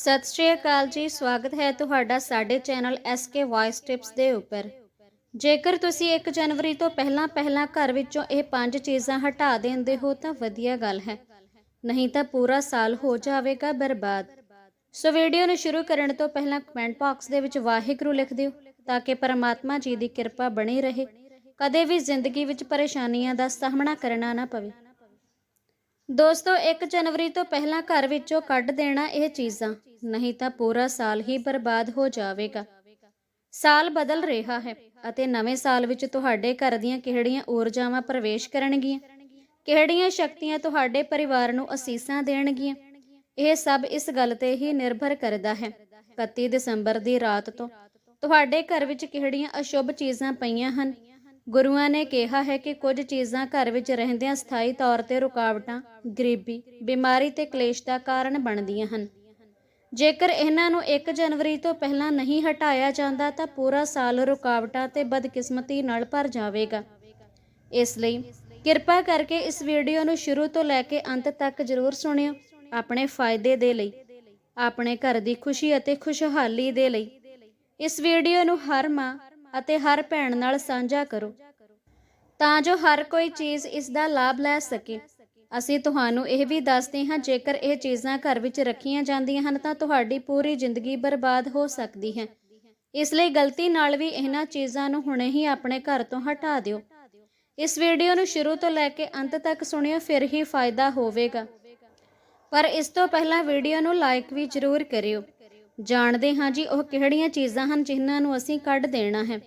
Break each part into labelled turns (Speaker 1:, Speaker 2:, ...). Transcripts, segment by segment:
Speaker 1: ਸਤਿ ਸ਼੍ਰੀ ਅਕਾਲ ਜੀ, ਸਵਾਗਤ ਹੈ ਤੁਹਾਡਾ ਸਾਡੇ ਚੈਨਲ SK ਵੌਇਸ ਟਿਪਸ ਦੇ ਉੱਪਰ। ਜੇਕਰ ਤੁਸੀਂ 1 ਜਨਵਰੀ ਤੋਂ ਪਹਿਲਾਂ ਪਹਿਲਾਂ ਘਰ ਵਿੱਚੋਂ ਇਹ ਪੰਜ ਚੀਜ਼ਾਂ ਹਟਾ ਦਿੰਦੇ ਹੋ ਤਾਂ ਵਧੀਆ ਗੱਲ ਹੈ। ਨਹੀਂ ਤਾਂ ਪੂਰਾ ਸਾਲ ਹੋ ਜਾਵੇਗਾ ਬਰਬਾਦ। ਸੋ ਵੀਡੀਓ ਨੂੰ ਸ਼ੁਰੂ ਕਰਨ ਤੋਂ ਪਹਿਲਾਂ ਕਮੈਂਟ ਬਾਕਸ ਦੇ ਵਿੱਚ ਵਾਹਿਗੁਰੂ ਲਿਖ ਦਿਓ ਤਾਂ ਕਿ ਪਰਮਾਤਮਾ ਜੀ ਦੀ ਕਿਰਪਾ ਬਣੀ ਰਹੇ। ਕਦੇ ਵੀ ਜ਼ਿੰਦਗੀ ਵਿੱਚ ਪਰੇਸ਼ਾਨੀਆਂ ਦਾ ਸਾਹਮਣਾ ਕਰਨਾ ਨਾ ਪਵੇ। ਦੋਸਤੋ 1 ਜਨਵਰੀ ਤੋਂ ਪਹਿਲਾਂ ਘਰ ਵਿੱਚੋਂ ਕੱਢ ਦੇਣਾ ਇਹ ਚੀਜ਼ਾਂ, ਨਹੀਂ ਤਾਂ ਪੂਰਾ ਸਾਲ ਹੀ ਬਰਬਾਦ ਹੋ ਜਾਵੇਗਾ। ਸਾਲ ਬਦਲ ਰਿਹਾ ਹੈ ਅਤੇ ਨਵੇਂ ਸਾਲ ਵਿੱਚ ਤੁਹਾਡੇ ਘਰ ਦੀਆਂ ਕਿਹੜੀਆਂ ਊਰਜਾਵਾਂ ਪ੍ਰਵੇਸ਼ ਕਰਨਗੀਆਂ? ਕਿਹੜੀਆਂ ਸ਼ਕਤੀਆਂ ਤੁਹਾਡੇ ਪਰਿਵਾਰ ਨੂੰ ਅਸੀਸਾਂ ਦੇਣਗੀਆਂ? ਇਹ ਸਭ ਇਸ ਗੱਲ ਤੇ ਹੀ ਨਿਰਭਰ ਕਰਦਾ ਹੈ। 31 ਦਸੰਬਰ ਦੀ ਰਾਤ ਤੋਂ ਤੁਹਾਡੇ ਘਰ ਵਿੱਚ ਕਿਹੜੀਆਂ ਅਸ਼ੁਭ ਚੀਜ਼ਾਂ ਪਈਆਂ ਹਨ? ਗੁਰੂਆਂ ਨੇ ਕਿਹਾ ਹੈ ਕਿ ਕੁਝ ਚੀਜ਼ਾਂ ਘਰ ਵਿੱਚ ਰਹਿੰਦਿਆਂ ਸਥਾਈ ਤੌਰ ਤੇ ਰੁਕਾਵਟਾਂ, ਗਰੀਬੀ, ਬਿਮਾਰੀ ਤੇ ਕਲੇਸ਼ ਦਾ ਕਾਰਨ ਬਣਦੀਆਂ ਹਨ। ਜੇਕਰ ਇਹਨਾਂ ਨੂੰ 1 ਜਨਵਰੀ ਤੋਂ ਪਹਿਲਾਂ ਨਹੀਂ ਹਟਾਇਆ ਜਾਂਦਾ ਤਾਂ ਪੂਰਾ ਸਾਲ ਰੁਕਾਵਟਾਂ ਤੇ ਬਦਕਿਸਮਤੀ ਨਾਲ ਭਰ ਜਾਵੇਗਾ। ਇਸ ਲਈ ਕਿਰਪਾ ਕਰਕੇ ਇਸ ਵੀਡੀਓ ਨੂੰ ਸ਼ੁਰੂ ਤੋਂ ਲੈ ਕੇ ਅੰਤ ਤੱਕ ਜ਼ਰੂਰ ਸੁਣਿਓ। ਆਪਣੇ ਫਾਇਦੇ ਦੇ ਲਈ, ਆਪਣੇ ਘਰ ਦੀ ਖੁਸ਼ੀ ਅਤੇ ਖੁਸ਼ਹਾਲੀ ਦੇ ਲਈ। ਇਸ ਵੀਡੀਓ ਨੂੰ ਹਰ ਮਾਂ ਅਤੇ ਹਰ ਭੈਣ ਨਾਲ ਸਾਂਝਾ ਕਰੋ। ਤਾਂ ਜੋ ਹਰ ਕੋਈ ਚੀਜ਼ ਇਸ ਦਾ ਲਾਭ ਲੈ ਸਕੇ। ਅਸੀਂ ਤੁਹਾਨੂੰ ਇਹ ਵੀ ਦੱਸਦੇ ਹਾਂ, ਜੇਕਰ ਇਹ ਚੀਜ਼ਾਂ ਘਰ ਵਿੱਚ ਰੱਖੀਆਂ ਜਾਂਦੀਆਂ ਹਨ, ਤਾਂ ਤੁਹਾਡੀ ਪੂਰੀ ਜ਼ਿੰਦਗੀ ਬਰਬਾਦ ਹੋ ਸਕਦੀ ਹੈ। ਇਸ ਲਈ ਗਲਤੀ ਨਾਲ ਵੀ ਇਹਨਾਂ ਚੀਜ਼ਾਂ ਨੂੰ ਹੁਣੇ ਹੀ ਆਪਣੇ ਘਰ ਤੋਂ ਹਟਾ ਦਿਓ। ਇਸ ਵੀਡੀਓ ਨੂੰ ਸ਼ੁਰੂ ਤੋਂ ਲੈ ਕੇ ਅੰਤ ਤੱਕ ਸੁਣਿਓ, ਫਿਰ ਹੀ ਫਾਇਦਾ ਹੋਵੇਗਾ। ਪਰ ਇਸ ਤੋਂ ਪਹਿਲਾਂ ਵੀਡੀਓ ਨੂੰ ਲਾਈਕ ਵੀ ਜ਼ਰੂਰ ਕਰਿਓ। ਜਾਣਦੇ ਹਾਂ ਜੀ ਉਹ ਕਿਹੜੀਆਂ ਚੀਜ਼ਾਂ ਹਨ ਜਿਨ੍ਹਾਂ ਨੂੰ ਅਸੀਂ ਕੱਢ ਦੇਣਾ ਹੈ।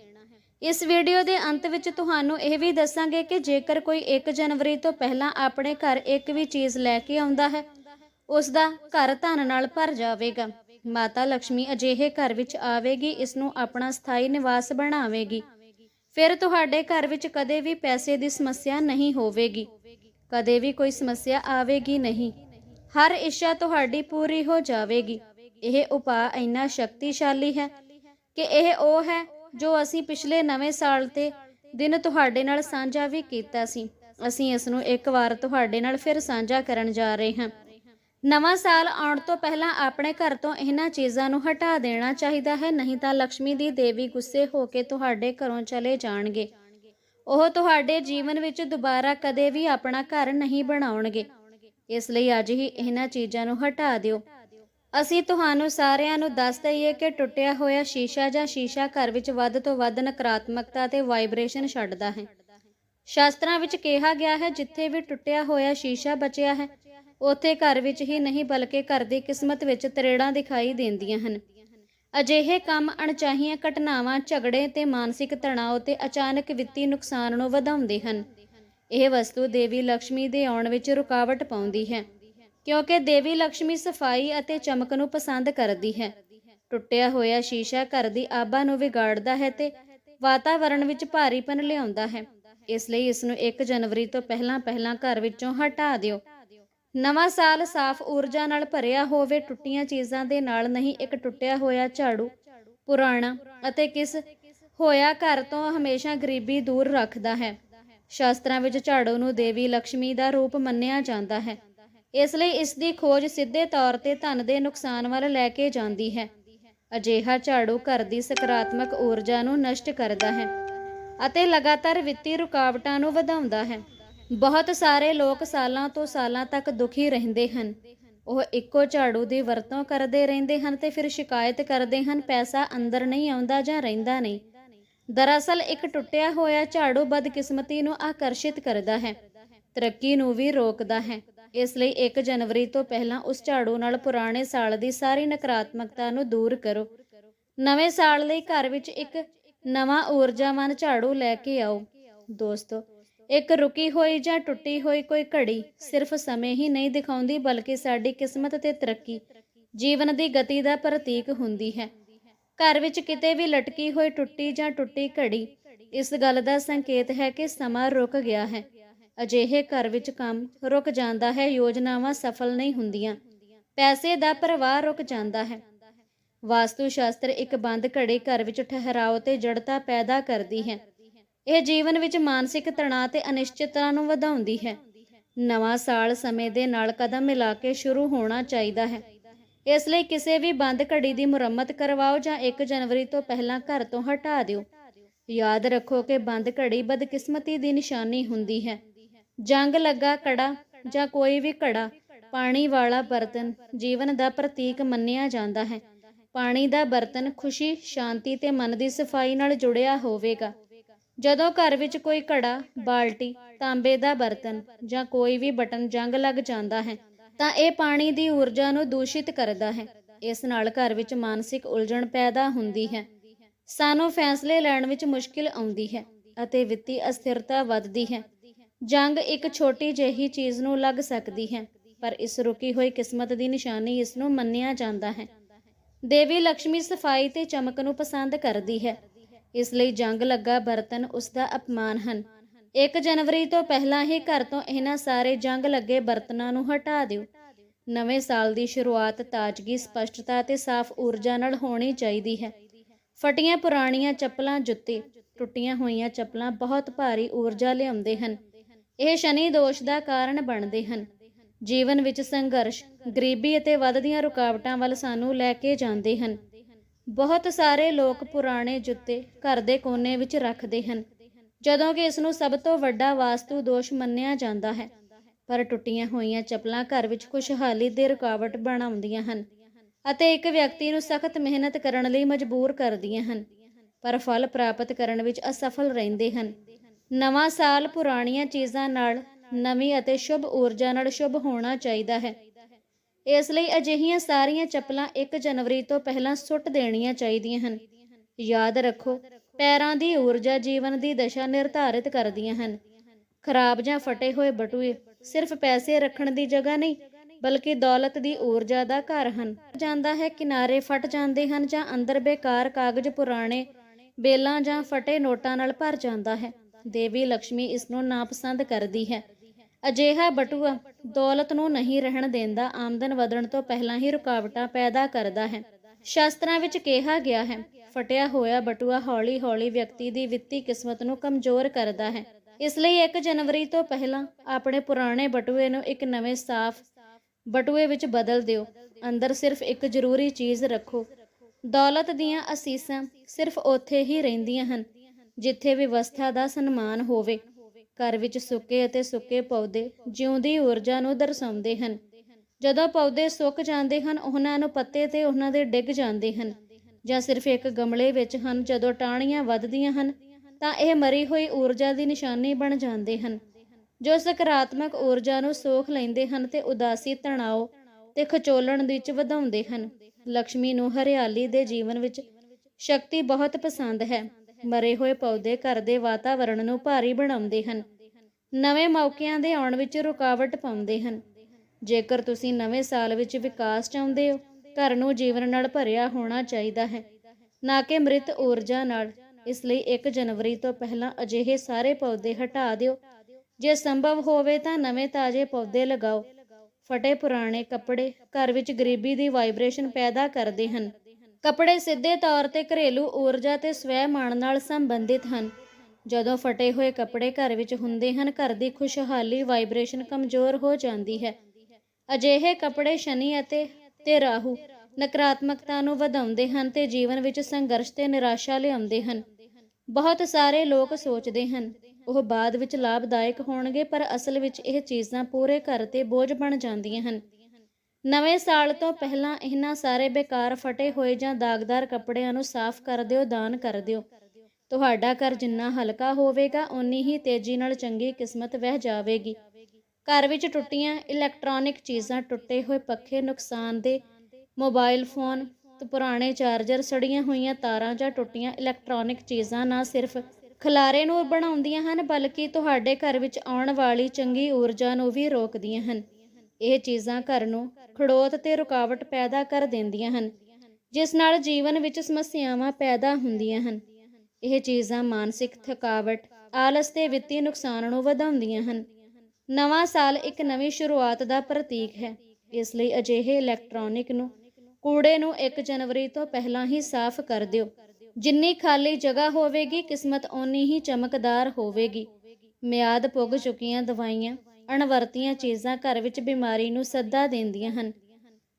Speaker 1: ਇਸ ਵੀਡੀਓ ਦੇ ਅੰਤ ਵਿੱਚ ਤੁਹਾਨੂੰ ਇਹ ਵੀ ਦੱਸਾਂਗੇ ਕਿ ਜੇਕਰ ਕੋਈ 1 ਜਨਵਰੀ ਤੋਂ ਪਹਿਲਾਂ ਆਪਣੇ ਘਰ ਇੱਕ ਵੀ ਚੀਜ਼ ਲੈ ਕੇ ਆਉਂਦਾ ਹੈ, ਉਸ ਦਾ ਘਰ ਧਨ ਨਾਲ ਭਰ ਜਾਵੇਗਾ। ਮਾਤਾ ਲక్ష్ਮੀ ਅਜਿਹੇ ਘਰ ਵਿੱਚ ਆਵੇਗੀ, ਇਸ ਨੂੰ ਆਪਣਾ ਸਥਾਈ ਨਿਵਾਸ ਬਣਾਵੇਗੀ। ਫਿਰ ਤੁਹਾਡੇ ਘਰ ਵਿੱਚ ਕਦੇ ਵੀ ਪੈਸੇ ਦੀ ਸਮੱਸਿਆ ਨਹੀਂ ਹੋਵੇਗੀ। ਕਦੇ ਵੀ ਕੋਈ ਸਮੱਸਿਆ ਆਵੇਗੀ ਨਹੀਂ। ਹਰ ਇੱਛਾ ਤੁਹਾਡੀ ਪੂਰੀ ਹੋ ਜਾਵੇਗੀ। ਇਹ ਉਪਾਅ ਇੰਨਾ ਸ਼ਕਤੀਸ਼ਾਲੀ ਹੈ ਕਿ ਇਹ ਉਹ ਹੈ ਜੋ ਅਸੀਂ ਪਿਛਲੇ ਨਵੇਂ ਸਾਲ ਤੇ ਦਿਨ ਤੁਹਾਡੇ ਨਾਲ ਸਾਂਝਾ ਵੀ ਕੀਤਾ ਸੀ। ਅਸੀਂ ਇਸ ਨੂੰ ਇੱਕ ਵਾਰ ਤੁਹਾਡੇ ਨਾਲ ਫਿਰ ਸਾਂਝਾ ਕਰਨ ਜਾ ਰਹੇ ਹਾਂ। ਨਵਾਂ ਸਾਲ ਆਉਣ ਤੋਂ ਪਹਿਲਾਂ ਆਪਣੇ ਘਰ ਤੋਂ ਇਹਨਾਂ ਚੀਜ਼ਾਂ ਨੂੰ ਹਟਾ ਦੇਣਾ ਚਾਹੀਦਾ ਹੈ, ਨਹੀਂ ਤਾਂ ਲక్ష్ਮੀ ਦੀ ਦੇਵੀ ਗੁੱਸੇ ਹੋ ਕੇ ਤੁਹਾਡੇ ਘਰੋਂ ਚਲੇ ਜਾਣਗੇ। ਉਹ ਤੁਹਾਡੇ ਜੀਵਨ ਵਿੱਚ ਦੁਬਾਰਾ ਕਦੇ ਵੀ ਆਪਣਾ ਘਰ ਨਹੀਂ ਬਣਾਉਣਗੇ। ਇਸ ਲਈ ਅੱਜ ਹੀ ਇਹਨਾਂ ਚੀਜ਼ਾਂ ਨੂੰ ਹਟਾ ਦਿਓ। ਅਸੀਂ ਤੁਹਾਨੂੰ ਸਾਰਿਆਂ ਨੂੰ ਦੱਸ ਦਈਏ ਕਿ ਟੁੱਟਿਆ ਹੋਇਆ ਸ਼ੀਸ਼ਾ ਜਾਂ ਸ਼ੀਸ਼ਾ ਘਰ ਵਿੱਚ ਵੱਧ ਤੋਂ ਵੱਧ ਨਕਾਰਾਤਮਕਤਾ ਤੇ ਵਾਈਬ੍ਰੇਸ਼ਨ ਛੱਡਦਾ ਹੈ। ਸ਼ਾਸਤਰਾਂ ਵਿੱਚ ਕਿਹਾ ਗਿਆ ਹੈ, ਜਿੱਥੇ ਵੀ ਟੁੱਟਿਆ ਹੋਇਆ ਸ਼ੀਸ਼ਾ ਬਚਿਆ ਹੈ, ਉੱਥੇ ਘਰ ਵਿੱਚ ਹੀ ਨਹੀਂ ਬਲਕਿ ਘਰ ਦੀ ਕਿਸਮਤ ਵਿੱਚ ਤਰੇੜਾਂ ਦਿਖਾਈ ਦਿੰਦੀਆਂ ਹਨ। ਅਜਿਹੇ ਕੰਮ ਅਣਚਾਹੀਆਂ ਘਟਨਾਵਾਂ, ਝਗੜੇ ਤੇ ਮਾਨਸਿਕ ਤਣਾਅ ਤੇ ਅਚਾਨਕ ਵਿੱਤੀ ਨੁਕਸਾਨ ਨੂੰ ਵਧਾਉਂਦੇ ਹਨ। ਇਹ ਵਸਤੂ ਦੇਵੀ ਲక్ష్ਮੀ ਦੇ ਆਉਣ ਵਿੱਚ ਰੁਕਾਵਟ ਪਾਉਂਦੀ ਹੈ। ਕਿਉਂਕਿ ਦੇਵੀ ਲక్ష్ਮੀ ਸਫ਼ਾਈ ਅਤੇ ਚਮਕ ਨੂੰ ਪਸੰਦ ਕਰਦੀ ਹੈ। ਟੁੱਟਿਆ ਹੋਇਆ ਸ਼ੀਸ਼ਾ ਘਰ ਦੀ ਆਬਾ ਨੂੰ ਵਿਗਾੜਦਾ ਹੈ ਤੇ ਵਾਤਾਵਰਣ ਵਿੱਚ ਭਾਰੀਪਨ ਲਿਆਉਂਦਾ ਹੈ। ਇਸ ਲਈ ਇਸ ਨੂੰ 1 ਜਨਵਰੀ ਤੋਂ ਪਹਿਲਾਂ ਪਹਿਲਾਂ ਘਰ ਵਿੱਚੋਂ ਹਟਾ ਦਿਓ। ਨਵਾਂ ਸਾਲ ਸਾਫ਼ ਊਰਜਾ ਨਾਲ ਭਰਿਆ ਹੋਵੇ ਟੁੱਟੀਆਂ ਚੀਜ਼ਾਂ ਦੇ ਨਾਲ ਨਹੀਂ, ਇੱਕ ਟੁੱਟਿਆ ਹੋਇਆ ਝਾੜੂ, ਪੁਰਾਣਾ ਅਤੇ ਕਿਸ ਹੋਇਆ ਘਰ ਤੋਂ ਹਮੇਸ਼ਾ ਗਰੀਬੀ ਦੂਰ ਰੱਖਦਾ ਹੈ। ਸ਼ਾਸਤਰਾਂ ਵਿੱਚ ਝਾੜੂ ਨੂੰ ਦੇਵੀ ਲక్ష్ਮੀ ਦਾ ਰੂਪ ਮੰਨਿਆ ਜਾਂਦਾ ਹੈ। ਇਸ ਲਈ ਇਸ ਦੀ ਖੋਜ ਸਿੱਧੇ ਤੌਰ ਤੇ ਧਨ ਦੇ ਨੁਕਸਾਨ ਵੱਲ ਲੈ ਕੇ ਜਾਂਦੀ ਹੈ। ਅਜਿਹਾ ਝਾੜੂ ਘਰ ਦੀ ਸਕਾਰਾਤਮਕ ਊਰਜਾ ਨੂੰ ਨਸ਼ਟ ਕਰਦਾ ਹੈ ਅਤੇ ਲਗਾਤਾਰ ਵਿੱਤੀ ਰੁਕਾਵਟਾਂ ਨੂੰ ਵਧਾਉਂਦਾ ਹੈ। ਬਹੁਤ ਸਾਰੇ ਲੋਕ ਸਾਲਾਂ ਤੋਂ ਸਾਲਾਂ ਤੱਕ ਦੁਖੀ ਰਹਿੰਦੇ ਹਨ। ਉਹ ਇੱਕੋ ਝਾੜੂ ਦੀ ਵਰਤੋਂ ਕਰਦੇ ਰਹਿੰਦੇ ਹਨ ਤੇ ਫਿਰ ਸ਼ਿਕਾਇਤ ਕਰਦੇ ਹਨ, ਪੈਸਾ ਅੰਦਰ ਨਹੀਂ ਆਉਂਦਾ ਜਾਂ ਰਹਿੰਦਾ ਨਹੀਂ। ਦਰਅਸਲ, ਇੱਕ ਟੁੱਟਿਆ ਹੋਇਆ ਝਾੜੂ ਬਦਕਿਸਮਤੀ ਨੂੰ ਆਕਰਸ਼ਿਤ ਕਰਦਾ ਹੈ। ਤਰੱਕੀ ਨੂੰ ਵੀ ਰੋਕਦਾ ਹੈ। ਇਸ ਲਈ 1 ਜਨਵਰੀ ਤੋਂ ਪਹਿਲਾਂ ਉਸ ਝਾੜੂ ਨਾਲ ਪੁਰਾਣੇ ਸਾਲ ਦੀ ਸਾਰੀ ਨਕਾਰਾਤਮਕਤਾ ਨੂੰ ਦੂਰ ਕਰੋ। ਨਵੇਂ ਸਾਲ ਲਈ ਘਰ ਵਿੱਚ ਇੱਕ ਨਵਾਂ ਊਰਜਾਵਾਨ ਝਾੜੂ ਲੈ ਕੇ ਆਓ। ਦੋਸਤੋ, ਇੱਕ ਰੁਕੀ ਹੋਈ ਜਾਂ ਟੁੱਟੀ ਹੋਈ ਕੋਈ ਘੜੀ ਸਿਰਫ ਸਮੇਂ ਹੀ ਨਹੀਂ ਦਿਖਾਉਂਦੀ, ਬਲਕਿ ਸਾਡੀ ਕਿਸਮਤ ਤੇ ਤਰੱਕੀ, ਜੀਵਨ ਦੀ ਗਤੀ ਦਾ ਪ੍ਰਤੀਕ ਹੁੰਦੀ ਹੈ। ਘਰ ਵਿੱਚ ਕਿਤੇ ਵੀ ਲਟਕੀ ਹੋਈ ਟੁੱਟੀ ਜਾਂ ਟੁੱਟੀ ਘੜੀ, ਇਸ ਗੱਲ ਦਾ ਸੰਕੇਤ ਹੈ ਕਿ ਸਮਾਂ ਰੁਕ ਗਿਆ ਹੈ। ਅਜਿਹੇ ਘਰ ਵਿੱਚ ਕੰਮ ਰੁਕ ਜਾਂਦਾ ਹੈ, ਯੋਜਨਾਵਾਂ ਸਫਲ ਨਹੀਂ ਹੁੰਦੀਆਂ। ਪੈਸੇ ਦਾ ਪ੍ਰਵਾਹ ਰੁਕ ਜਾਂਦਾ ਹੈ। ਵਾਸਤੂ ਸ਼ਾਸਤਰ ਇੱਕ ਬੰਦ ਘੜੀ ਘਰ ਵਿੱਚ ਠਹਿਰਾਓ ਤੇ ਜੜਤਾ ਪੈਦਾ ਕਰਦੀ ਹੈ। ਇਹ ਜੀਵਨ ਵਿੱਚ ਮਾਨਸਿਕ ਤਣਾਅ ਤੇ ਅਨਿਸ਼ਚਿਤਤਾ ਨੂੰ ਵਧਾਉਂਦੀ ਹੈ। ਨਵਾਂ ਸਾਲ ਸਮੇਂ ਦੇ ਨਾਲ ਕਦਮ ਮਿਲਾ ਕੇ ਸ਼ੁਰੂ ਹੋਣਾ ਚਾਹੀਦਾ ਹੈ। ਇਸ ਲਈ ਕਿਸੇ ਵੀ ਬੰਦ ਘੜੀ ਦੀ ਮੁਰੰਮਤ ਕਰਵਾਓ ਜਾਂ 1 ਜਨਵਰੀ ਤੋਂ ਪਹਿਲਾਂ ਘਰ ਤੋਂ ਹਟਾ ਦਿਓ। ਯਾਦ ਰੱਖੋ ਕਿ ਬੰਦ ਘੜੀ ਬਦਕਿਸਮਤੀ ਦੀ ਨਿਸ਼ਾਨੀ ਹੁੰਦੀ ਹੈ। ਜੰਗ ਲੱਗਾ ਕੜਾ ਜਾਂ ਕੋਈ ਵੀ ਘੜਾ ਪਾਣੀ ਵਾਲਾ ਬਰਤਨ ਜੀਵਨ ਦਾ ਪ੍ਰਤੀਕ ਮੰਨਿਆ ਜਾਂਦਾ ਹੈ। ਪਾਣੀ ਦਾ ਬਰਤਨ ਖੁਸ਼ੀ, ਸ਼ਾਂਤੀ ਤੇ ਮਨ ਦੀ ਸਫ਼ਾਈ ਨਾਲ ਜੁੜਿਆ ਹੋਵੇਗਾ। ਜਦੋਂ ਘਰ ਵਿੱਚ ਕੋਈ ਘੜਾ ਬਾਲਟੀ, ਤਾਂਬੇ ਦਾ ਬਰਤਨ ਜਾਂ ਕੋਈ ਵੀ ਬਟਨ ਜੰਗ ਲੱਗ ਜਾਂਦਾ ਹੈ, ਤਾਂ ਇਹ ਪਾਣੀ ਦੀ ਊਰਜਾ ਨੂੰ ਦੂਸ਼ਿਤ ਕਰਦਾ ਹੈ। ਇਸ ਨਾਲ ਘਰ ਵਿੱਚ ਮਾਨਸਿਕ ਉਲਝਣ ਪੈਦਾ ਹੁੰਦੀ ਹੈ। ਸਾਨੂੰ ਫੈਸਲੇ ਲੈਣ ਵਿੱਚ ਮੁਸ਼ਕਿਲ ਆਉਂਦੀ ਹੈ ਅਤੇ ਵਿੱਤੀ ਅਸਥਿਰਤਾ ਵੱਧਦੀ ਹੈ। ਜੰਗ ਇੱਕ ਛੋਟੀ ਜਿਹੀ ਚੀਜ਼ ਨੂੰ ਲੱਗ ਸਕਦੀ ਹੈ, ਪਰ ਇਸ ਰੁਕੀ ਹੋਈ ਕਿਸਮਤ ਦੀ ਨਿਸ਼ਾਨੀ ਇਸ ਨੂੰ ਮੰਨਿਆ ਜਾਂਦਾ ਹੈ। ਦੇਵੀ ਲక్ష్ਮੀ ਸਫ਼ਾਈ ਤੇ ਚਮਕ ਨੂੰ ਪਸੰਦ ਕਰਦੀ ਹੈ। ਇਸ ਲਈ ਜੰਗ ਲੱਗਾ ਬਰਤਨ ਉਸ ਦਾ ਅਪਮਾਨ ਹਨ। 1 ਜਨਵਰੀ ਤੋਂ ਪਹਿਲਾਂ ਹੀ ਘਰ ਤੋਂ ਇਹਨਾਂ ਸਾਰੇ ਜੰਗ ਲੱਗੇ ਬਰਤਨਾਂ ਨੂੰ ਹਟਾ ਦਿਓ। ਨਵੇਂ ਸਾਲ ਦੀ ਸ਼ੁਰੂਆਤ ਤਾਜ਼ਗੀ, ਸਪਸ਼ਟਤਾ ਤੇ ਸਾਫ਼ ਊਰਜਾ ਨਾਲ ਹੋਣੀ ਚਾਹੀਦੀ ਹੈ। ਫਟੀਆਂ ਪੁਰਾਣੀਆਂ ਚੱਪਲਾਂ ਜੁੱਤੀ, ਟੁੱਟੀਆਂ ਹੋਈਆਂ ਚੱਪਲਾਂ ਬਹੁਤ ਭਾਰੀ ਊਰਜਾ ਲਿਆਉਂਦੇ ਹਨ। ਇਹ ਸ਼ਨੀ ਦੋਸ਼ ਦਾ ਕਾਰਨ ਬਣਦੇ ਹਨ। ਜੀਵਨ ਵਿੱਚ ਸੰਘਰਸ਼, ਗਰੀਬੀ ਅਤੇ ਵੱਧਦੀਆਂ ਰੁਕਾਵਟਾਂ ਵੱਲ ਸਾਨੂੰ ਲੈ ਕੇ ਜਾਂਦੇ ਹਨ। ਬਹੁਤ ਸਾਰੇ ਲੋਕ ਪੁਰਾਣੇ ਜੁੱਤੇ ਘਰ ਦੇ ਕੋਨੇ ਵਿੱਚ ਰੱਖਦੇ ਹਨ। ਜਦੋਂ ਕਿ ਇਸ ਨੂੰ ਸਭ ਤੋਂ ਵੱਡਾ ਵਾਸਤੂ ਦੋਸ਼ ਮੰਨਿਆ ਜਾਂਦਾ ਹੈ। ਪਰ ਟੁੱਟੀਆਂ ਹੋਈਆਂ ਚੱਪਲਾਂ ਘਰ ਵਿੱਚ ਖੁਸ਼ਹਾਲੀ ਦੇ ਰੁਕਾਵਟ ਬਣਾਉਂਦੀਆਂ ਹਨ ਅਤੇ ਇੱਕ ਵਿਅਕਤੀ ਨੂੰ ਸਖਤ ਮਿਹਨਤ ਕਰਨ ਲਈ ਮਜਬੂਰ ਕਰਦੀਆਂ ਹਨ। ਪਰ ਫਲ ਪ੍ਰਾਪਤ ਕਰਨ ਵਿੱਚ ਅਸਫਲ ਰਹਿੰਦੇ ਹਨ। ਨਵਾਂ ਸਾਲ ਪੁਰਾਣੀਆਂ ਚੀਜ਼ਾਂ ਨਾਲ ਨਵੀਂ ਅਤੇ ਸ਼ੁਭ ਊਰਜਾ ਨਾਲ ਸ਼ੁਭ ਹੋਣਾ ਚਾਹੀਦਾ ਹੈ। ਇਸ ਲਈ ਅਜਿਹੀਆਂ ਸਾਰੀਆਂ ਚੱਪਲਾਂ 1 ਜਨਵਰੀ ਤੋਂ ਪਹਿਲਾਂ ਸੁੱਟ ਦੇਣੀਆਂ ਚਾਹੀਦੀਆਂ ਹਨ। ਯਾਦ ਰੱਖੋ, ਪੈਰਾਂ ਦੀ ਊਰਜਾ ਜੀਵਨ ਦੀ ਦਸ਼ਾ ਨਿਰਧਾਰਿਤ ਕਰਦੀਆਂ ਹਨ। ਖਰਾਬ ਜਾਂ ਫਟੇ ਹੋਏ ਬਟੂਏ ਸਿਰਫ ਪੈਸੇ ਰੱਖਣ ਦੀ ਜਗ੍ਹਾ ਨਹੀਂ, ਬਲਕਿ ਦੌਲਤ ਦੀ ਊਰਜਾ ਦਾ ਘਰ ਹਨ। ਜਾਂਦਾ ਹੈ ਕਿਨਾਰੇ ਫਟ ਜਾਂਦੇ ਹਨ ਜਾਂ ਅੰਦਰ ਬੇਕਾਰ ਕਾਗਜ਼ ਪੁਰਾਣੇ ਬੇਲਾਂ ਜਾਂ ਫਟੇ ਨੋਟਾਂ ਨਾਲ ਭਰ ਜਾਂਦਾ ਹੈ। ਦੇਵੀ ਲక్ష్ਮੀ ਇਸ ਨੂੰ ਨਾਪਸੰਦ ਕਰਦੀ ਹੈ। ਅਜਿਹਾ ਬਟੂਆ ਦੌਲਤ ਨੂੰ ਨਹੀਂ ਰਹਿਣ ਦਿੰਦਾ, ਆਮਦਨ ਵਧਣ ਤੋਂ ਪਹਿਲਾਂ ਹੀ ਰੁਕਾਵਟਾਂ ਪੈਦਾ ਕਰਦਾ ਹੈ। ਸ਼ਾਸਤਰਾਂ ਵਿੱਚ ਕਿਹਾ ਗਿਆ ਹੈ, ਫਟਿਆ ਹੋਇਆ ਬਟੂਆ ਹੌਲੀ-ਹੌਲੀ ਵਿਅਕਤੀ ਦੀ ਵਿੱਤੀ ਕਿਸਮਤ ਨੂੰ ਕਮਜ਼ੋਰ ਕਰਦਾ ਹੈ। ਇਸ ਲਈ 1 ਜਨਵਰੀ ਤੋਂ ਪਹਿਲਾਂ ਆਪਣੇ ਪੁਰਾਣੇ ਬਟੂਏ ਨੂੰ ਇੱਕ ਨਵੇਂ ਸਾਫ਼ ਬਟੂਏ ਵਿੱਚ ਬਦਲ ਦਿਓ। ਅੰਦਰ ਸਿਰਫ ਇੱਕ ਜ਼ਰੂਰੀ ਚੀਜ਼ ਰੱਖੋ। ਦੌਲਤ ਦੀਆਂ ਅਸੀਸਾਂ ਸਿਰਫ ਉੱਥੇ ਹੀ ਰਹਿੰਦੀਆਂ ਹਨ। ਜਿੱਥੇ ਵਿਵਸਥਾ ਦਾ ਸਨਮਾਨ ਹੋਵੇ। ਘਰ ਵਿੱਚ ਸੁੱਕੇ ਅਤੇ ਸੁੱਕੇ ਪੌਦੇ ਜਿਉਂਦੀ ਊਰਜਾ ਨੂੰ ਦਰਸਾਉਂਦੇ ਹਨ। ਜਦੋਂ ਪੌਦੇ ਸੁੱਕ ਜਾਂਦੇ ਹਨ, ਉਹਨਾਂ ਨੂੰ ਪੱਤੇ ਤੇ ਉਹਨਾਂ ਦੇ ਡਿੱਗ ਜਾਂਦੇ ਹਨ ਜਾਂ ਸਿਰਫ ਇੱਕ ਗਮਲੇ ਵਿੱਚ ਹਨ। ਜਦੋਂ ਟਾਹਣੀਆਂ ਵੱਧਦੀਆਂ ਹਨ, ਤਾਂ ਇਹ ਮਰੀ ਹੋਈ ਊਰਜਾ ਦੀ ਨਿਸ਼ਾਨੀ ਬਣ ਜਾਂਦੇ ਹਨ, ਜੋ ਸਕਾਰਾਤਮਕ ਊਰਜਾ ਨੂੰ ਸੋਖ ਲੈਂਦੇ ਹਨ ਤੇ ਉਦਾਸੀ ਤਣਾਅ ਤੇ ਖਚੋਲਣ ਵਿੱਚ ਵਧਾਉਂਦੇ ਹਨ। ਲక్ష్ਮੀ ਨੂੰ ਹਰਿਆਲੀ ਦੇ ਜੀਵਨ ਵਿੱਚ ਸ਼ਕਤੀ ਬਹੁਤ ਪਸੰਦ ਹੈ। ਮਰੇ ਹੋਏ ਪੌਦੇ ਘਰ ਦੇ ਵਾਤਾਵਰਣ ਨੂੰ ਭਾਰੀ ਬਣਾਉਂਦੇ ਹਨ। ਨਵੇਂ ਮੌਕਿਆਂ ਦੇ ਆਉਣ ਵਿੱਚ ਰੁਕਾਵਟ ਪਾਉਂਦੇ ਹਨ। ਜੇਕਰ ਤੁਸੀਂ ਨਵੇਂ ਸਾਲ ਵਿੱਚ ਵਿਕਾਸ ਚਾਹੁੰਦੇ ਹੋ, ਘਰ ਨੂੰ ਜੀਵਨ ਨਾਲ ਭਰਿਆ ਹੋਣਾ ਚਾਹੀਦਾ ਹੈ। ਨਾ ਕਿ ਮ੍ਰਿਤ ਊਰਜਾ ਨਾਲ। ਇਸ ਲਈ 1 ਜਨਵਰੀ ਤੋਂ ਪਹਿਲਾਂ ਅਜਿਹੇ ਸਾਰੇ ਪੌਦੇ ਹਟਾ ਦਿਓ। ਜੇ ਸੰਭਵ ਹੋਵੇ ਤਾਂ ਨਵੇਂ ਤਾਜ਼ੇ ਪੌਦੇ ਲਗਾਓ। ਫਟੇ ਪੁਰਾਣੇ ਕੱਪੜੇ ਘਰ ਵਿੱਚ ਗਰੀਬੀ ਦੀ ਵਾਈਬ੍ਰੇਸ਼ਨ ਪੈਦਾ ਕਰਦੇ ਹਨ। ਕੱਪੜੇ ਸਿੱਧੇ ਤੌਰ ਤੇ ਘਰੇਲੂ ਊਰਜਾ ਤੇ ਸਵੈ ਮਾਣ ਨਾਲ ਸੰਬੰਧਿਤ ਹਨ। ਜਦੋਂ ਫਟੇ ਹੋਏ ਕੱਪੜੇ ਘਰ ਵਿੱਚ ਹੁੰਦੇ ਹਨ, ਘਰ ਦੀ ਖੁਸ਼ਹਾਲੀ, ਵਾਈਬ੍ਰੇਸ਼ਨ ਕਮਜ਼ੋਰ ਹੋ ਜਾਂਦੀ ਹੈ। ਅਜਿਹੇ ਕੱਪੜੇ ਸ਼ਨੀ ਅਤੇ ਤੇ ਰਾਹੂ ਨਕਾਰਾਤਮਕਤਾ ਨੂੰ ਵਧਾਉਂਦੇ ਹਨ ਤੇ ਜੀਵਨ ਵਿੱਚ ਸੰਘਰਸ਼ ਤੇ ਨਿਰਾਸ਼ਾ ਲਿਆਉਂਦੇ ਹਨ। ਬਹੁਤ ਸਾਰੇ ਲੋਕ ਸੋਚਦੇ ਹਨ, ਉਹ ਬਾਅਦ ਵਿੱਚ ਲਾਭਦਾਇਕ ਹੋਣਗੇ, ਪਰ ਅਸਲ ਵਿੱਚ ਇਹ ਚੀਜ਼ਾਂ ਪੂਰੇ ਘਰ ਤੇ ਬੋਝ ਬਣ ਜਾਂਦੀਆਂ ਹਨ। ਨਵੇਂ ਸਾਲ ਤੋਂ ਪਹਿਲਾਂ ਇਹਨਾਂ ਸਾਰੇ ਬੇਕਾਰ ਫਟੇ ਹੋਏ ਜਾਂ ਦਾਗਦਾਰ ਕੱਪੜਿਆਂ ਨੂੰ ਸਾਫ਼ ਕਰ ਦਿਓ, ਦਾਨ ਕਰ ਦਿਓ। ਤੁਹਾਡਾ ਘਰ ਜਿੰਨਾ ਹਲਕਾ ਹੋਵੇਗਾ ਉਨੀ ਹੀ ਤੇਜ਼ੀ ਨਾਲ ਚੰਗੀ ਕਿਸਮਤ ਵਹਿ ਜਾਵੇਗੀ। ਘਰ ਵਿੱਚ ਟੁੱਟੀਆਂ ਇਲੈਕਟ੍ਰੋਨਿਕ ਚੀਜ਼ਾਂ ਟੁੱਟੇ ਹੋਏ ਪੱਖੇ, ਨੁਕਸਾਨ ਦੇ ਮੋਬਾਈਲ ਫੋਨ, ਤੇ ਪੁਰਾਣੇ ਚਾਰਜਰ, ਸੜੀਆਂ ਹੋਈਆਂ ਤਾਰਾਂ ਜਾਂ ਟੁੱਟੀਆਂ ਇਲੈਕਟ੍ਰੋਨਿਕ ਚੀਜ਼ਾਂ ਨਾ ਸਿਰਫ ਖਲਾਰੇ ਨੂੰ ਬਣਾਉਂਦੀਆਂ ਹਨ, ਬਲਕਿ ਤੁਹਾਡੇ ਘਰ ਵਿੱਚ ਆਉਣ ਵਾਲੀ ਚੰਗੀ ਊਰਜਾ ਨੂੰ ਵੀ ਰੋਕਦੀਆਂ ਹਨ। ਇਹ ਚੀਜ਼ਾਂ ਘਰ ਨੂੰ ਖੜੋਤ ਤੇ ਰੁਕਾਵਟ ਪੈਦਾ ਕਰ ਦਿੰਦੀਆਂ ਹਨ, ਜਿਸ ਨਾਲ ਜੀਵਨ ਵਿੱਚ ਸਮੱਸਿਆਵਾਂ ਪੈਦਾ ਹੁੰਦੀਆਂ ਹਨ। ਇਹ ਚੀਜ਼ਾਂ ਮਾਨਸਿਕ ਥਕਾਵਟ, ਆਲਸ ਤੇ ਵਿੱਤੀ ਨੁਕਸਾਨ ਨੂੰ ਵਧਾਉਂਦੀਆਂ ਹਨ। ਨਵਾਂ ਸਾਲ ਇੱਕ ਨਵੀਂ ਸ਼ੁਰੂਆਤ ਦਾ ਪ੍ਰਤੀਕ ਹੈ। ਇਸ ਲਈ ਅਜਿਹੇ ਇਲੈਕਟ੍ਰੋਨਿਕ ਨੂੰ ਕੂੜੇ ਨੂੰ 1 ਜਨਵਰੀ ਤੋਂ ਪਹਿਲਾਂ ਹੀ ਸਾਫ਼ ਕਰ ਦਿਓ। ਜਿੰਨੀ ਖਾਲੀ ਜਗ੍ਹਾ ਹੋਵੇਗੀ, ਕਿਸਮਤ ਓਨੀ ਹੀ ਚਮਕਦਾਰ ਹੋਵੇਗੀ। ਮਿਆਦ ਪੁੱਗ ਚੁੱਕੀਆਂ ਦਵਾਈਆਂ ਅਣਵਰਤੀਆਂ ਚੀਜ਼ਾਂ ਘਰ ਵਿੱਚ ਬਿਮਾਰੀ ਨੂੰ ਸੱਦਾ ਦਿੰਦੀਆਂ ਹਨ।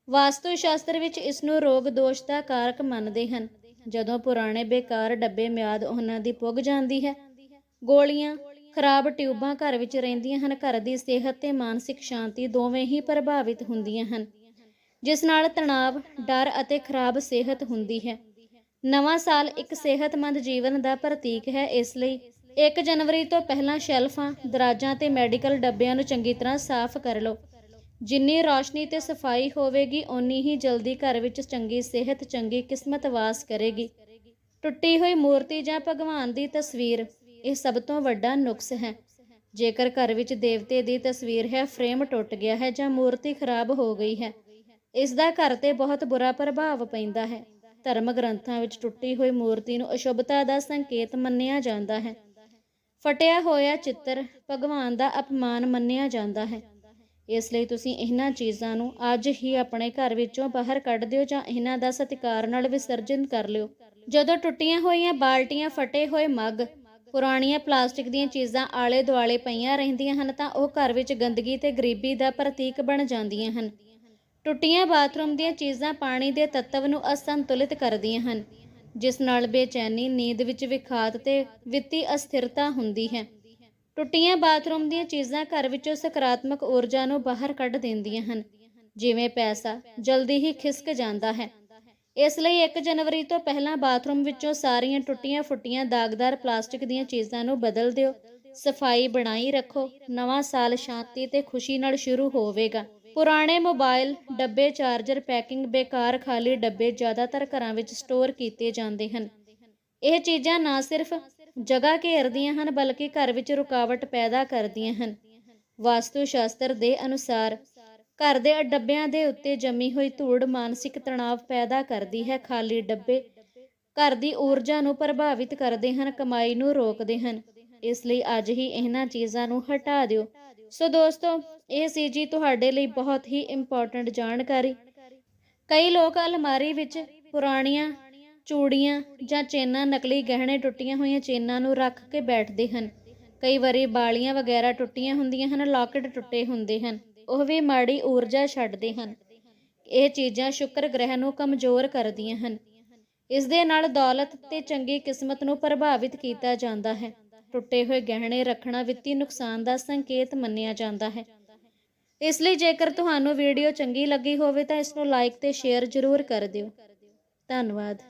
Speaker 1: ਵਾਸਤੂ ਸ਼ਾਸਤਰ ਵਿੱਚ ਇਸ ਨੂੰ ਰੋਗ ਦੋਸ਼ ਦਾ ਕਾਰਕ ਮੰਨਦੇ ਹਨ। ਜਦੋਂ ਪੁਰਾਣੇ ਬੇਕਾਰ ਡੱਬੇ ਮਿਆਦ ਉਹਨਾਂ ਦੀ ਪੁੱਗ ਜਾਂਦੀ ਹੈ। ਗੋਲੀਆਂ, ਖਰਾਬ ਟਿਊਬਾਂ ਘਰ ਵਿੱਚ ਰਹਿੰਦੀਆਂ ਹਨ। ਘਰ ਦੀ ਸਿਹਤ ਤੇ ਮਾਨਸਿਕ ਸ਼ਾਂਤੀ ਦੋਵੇਂ ਹੀ ਪ੍ਰਭਾਵਿਤ ਹੁੰਦੀਆਂ ਹਨ। ਜਿਸ ਨਾਲ ਤਣਾਅ ਡਰ ਅਤੇ ਖਰਾਬ ਸਿਹਤ ਹੁੰਦੀ ਹੈ। ਨਵਾਂ ਸਾਲ ਇੱਕ ਸਿਹਤਮੰਦ ਜੀਵਨ ਦਾ ਪ੍ਰਤੀਕ ਹੈ। ਇਸ ਲਈ 1 ਜਨਵਰੀ ਤੋਂ ਪਹਿਲਾਂ ਸ਼ੈਲਫਾਂ, ਦਰਾਜਾਂ ਤੇ ਮੈਡੀਕਲ ਡੱਬਿਆਂ ਨੂੰ ਚੰਗੀ ਤਰ੍ਹਾਂ ਸਾਫ਼ ਕਰ ਲਓ। ਜਿੰਨੀ ਰੌਸ਼ਨੀ ਤੇ ਸਫ਼ਾਈ ਹੋਵੇਗੀ, ਓਨੀ ਹੀ ਜਲਦੀ ਘਰ ਵਿੱਚ ਚੰਗੀ ਸਿਹਤ, ਚੰਗੀ ਕਿਸਮਤ ਵਾਸ ਕਰੇਗੀ। ਟੁੱਟੀ ਹੋਈ ਮੂਰਤੀ ਜਾਂ ਭਗਵਾਨ ਦੀ ਤਸਵੀਰ, ਇਹ ਸਭ ਤੋਂ ਵੱਡਾ ਨੁਕਸ ਹੈ। ਜੇਕਰ ਘਰ ਵਿੱਚ ਦੇਵਤੇ ਦੀ ਤਸਵੀਰ ਹੈ, ਫਰੇਮ ਟੁੱਟ ਗਿਆ ਹੈ ਜਾਂ ਮੂਰਤੀ ਖਰਾਬ ਹੋ ਗਈ ਹੈ, ਇਸ ਦਾ ਘਰ ਤੇ ਬਹੁਤ ਬੁਰਾ ਪ੍ਰਭਾਵ ਪੈਂਦਾ ਹੈ। ਧਰਮ ਗ੍ਰੰਥਾਂ ਵਿੱਚ ਟੁੱਟੀ ਹੋਈ ਮੂਰਤੀ ਨੂੰ ਅਸ਼ੁਭਤਾ ਦਾ ਸੰਕੇਤ ਮੰਨਿਆ ਜਾਂਦਾ ਹੈ। ਫਟਿਆ ਹੋਇਆ ਚਿੱਤਰ ਭਗਵਾਨ ਦਾ ਅਪਮਾਨ ਮੰਨਿਆ ਜਾਂਦਾ ਹੈ। ਇਸ ਲਈ ਤੁਸੀਂ ਇਹਨਾਂ ਚੀਜ਼ਾਂ ਨੂੰ ਅੱਜ ਹੀ ਆਪਣੇ ਘਰ ਵਿੱਚੋਂ ਬਾਹਰ ਕੱਢ ਦਿਓ ਜਾਂ ਇਹਨਾਂ ਦਾ ਸਤਿਕਾਰ ਨਾਲ ਵਿਸਰਜਨ ਕਰ ਲਿਓ। ਜਦੋਂ ਟੁੱਟੀਆਂ ਹੋਈਆਂ ਬਾਲਟੀਆਂ, ਫਟੇ ਹੋਏ ਮੱਗ, ਪੁਰਾਣੀਆਂ ਪਲਾਸਟਿਕ ਦੀਆਂ ਚੀਜ਼ਾਂ ਆਲੇ ਦੁਆਲੇ ਪਈਆਂ ਰਹਿੰਦੀਆਂ ਹਨ ਤਾਂ ਉਹ ਘਰ ਵਿੱਚ ਗੰਦਗੀ ਤੇ ਗਰੀਬੀ ਦਾ ਪ੍ਰਤੀਕ ਬਣ ਜਾਂਦੀਆਂ ਹਨ। ਟੁੱਟੀਆਂ ਬਾਥਰੂਮ ਦੀਆਂ ਚੀਜ਼ਾਂ ਪਾਣੀ ਦੇ ਤੱਤਵ ਨੂੰ ਅਸੰਤੁਲਿਤ ਕਰਦੀਆਂ ਹਨ। ਜਿਸ ਨਾਲ ਬੇਚੈਨੀ, ਨੀਂਦ ਵਿੱਚ ਵਿਖਾਤ ਤੇ ਵਿੱਤੀ ਅਸਥਿਰਤਾ ਹੁੰਦੀ ਹੈ। ਟੁੱਟੀਆਂ ਬਾਥਰੂਮ ਦੀਆਂ ਚੀਜ਼ਾਂ ਘਰ ਵਿੱਚੋਂ ਸਕਾਰਾਤਮਕ ਊਰਜਾ ਨੂੰ ਬਾਹਰ ਕੱਢ ਦਿੰਦੀਆਂ ਹਨ। ਜਿਵੇਂ ਪੈਸਾ ਜਲਦੀ ਹੀ ਖਿਸਕ ਜਾਂਦਾ ਹੈ। ਇਸ ਲਈ 1 ਜਨਵਰੀ ਤੋਂ ਪਹਿਲਾਂ ਬਾਥਰੂਮ ਵਿੱਚੋਂ ਸਾਰੀਆਂ ਟੁੱਟੀਆਂ ਫੁੱਟੀਆਂ ਦਾਗਦਾਰ ਪਲਾਸਟਿਕ ਦੀਆਂ ਚੀਜ਼ਾਂ ਨੂੰ ਬਦਲ ਦਿਓ। ਸਫ਼ਾਈ ਬਣਾਈ ਰੱਖੋ। ਨਵਾਂ ਸਾਲ ਸ਼ਾਂਤੀ ਤੇ ਖੁਸ਼ੀ ਨਾਲ ਸ਼ੁਰੂ ਹੋਵੇਗਾ। ਪੁਰਾਣੇ ਮੋਬਾਈਲ ਡੱਬੇ, ਚਾਰਜਰ, ਪੈਕਿੰਗ ਬੇਕਾਰ ਖਾਲੀ ਡੱਬੇ ਜ਼ਿਆਦਾਤਰ ਘਰਾਂ ਵਿੱਚ ਸਟੋਰ ਕੀਤੇ ਜਾਂਦੇ ਹਨ। ਇਹ ਚੀਜ਼ਾਂ ਨਾ ਸਿਰਫ ਜਗ੍ਹਾ ਘੇਰਦੀਆਂ ਹਨ, ਬਲਕਿ ਘਰ ਵਿੱਚ ਰੁਕਾਵਟ ਪੈਦਾ ਕਰਦੀਆਂ ਹਨ। ਵਾਸਤੂ ਸ਼ਾਸਤਰ ਦੇ ਅਨੁਸਾਰ, ਘਰ ਦੇ ਡੱਬਿਆਂ ਦੇ ਉੱਤੇ ਜੰਮੀ ਹੋਈ ਧੂੜ ਮਾਨਸਿਕ ਤਣਾਅ ਪੈਦਾ ਕਰਦੀ ਹੈ। ਖਾਲੀ ਡੱਬੇ ਘਰ ਦੀ ਊਰਜਾ ਨੂੰ ਪ੍ਰਭਾਵਿਤ ਕਰਦੇ ਹਨ, ਕਮਾਈ ਨੂੰ ਰੋਕਦੇ ਹਨ। ਇਸ ਲਈ ਅੱਜ ਹੀ ਇਹਨਾਂ ਚੀਜ਼ਾਂ ਨੂੰ ਹਟਾ ਦਿਓ। ਸੋ ਦੋਸਤੋ, ਇਹ ਸੀ ਜੀ ਤੁਹਾਡੇ ਲਈ ਬਹੁਤ ਹੀ ਇੰਪੋਰਟੈਂਟ ਜਾਣਕਾਰੀ। ਕਈ ਲੋਕ ਅਲਮਾਰੀ ਵਿੱਚ ਪੁਰਾਣੀਆਂ ਚੂੜੀਆਂ ਜਾਂ ਚੇਨਾਂ ਨਕਲੀ ਗਹਿਣੇ ਟੁੱਟੀਆਂ ਹੋਈਆਂ ਚੇਨਾਂ ਨੂੰ ਰੱਖ ਕੇ ਬੈਠਦੇ ਹਨ। ਕਈ ਵਾਰੀ ਬਾਲੀਆਂ ਵਗੈਰਾ ਟੁੱਟੀਆਂ ਹੁੰਦੀਆਂ ਹਨ, ਲਾਕਟ ਟੁੱਟੇ ਹੁੰਦੇ ਹਨ। ਉਹ ਵੀ ਮਾੜੀ ਊਰਜਾ ਛੱਡਦੇ ਹਨ। ਇਹ ਚੀਜ਼ਾਂ ਸ਼ੁਕਰ ਗ੍ਰਹਿ ਨੂੰ ਕਮਜ਼ੋਰ ਕਰਦੀਆਂ ਹਨ। ਇਸ ਦੇ ਨਾਲ ਦੌਲਤ ਤੇ ਚੰਗੀ ਕਿਸਮਤ ਨੂੰ ਪ੍ਰਭਾਵਿਤ ਕੀਤਾ ਜਾਂਦਾ ਹੈ। ਟੁੱਟੇ ਹੋਏ ਗਹਿਣੇ ਰੱਖਣਾ ਵਿੱਤੀ ਨੁਕਸਾਨ ਦਾ ਸੰਕੇਤ ਮੰਨਿਆ ਜਾਂਦਾ ਹੈ। ਇਸ ਲਈ ਜੇਕਰ ਤੁਹਾਨੂੰ ਵੀਡੀਓ ਚੰਗੀ ਲੱਗੀ ਹੋਵੇ ਤਾਂ ਇਸ ਨੂੰ ਲਾਈਕ ਤੇ ਸ਼ੇਅਰ ਜ਼ਰੂਰ ਕਰ ਦਿਓ। ਧੰਨਵਾਦ।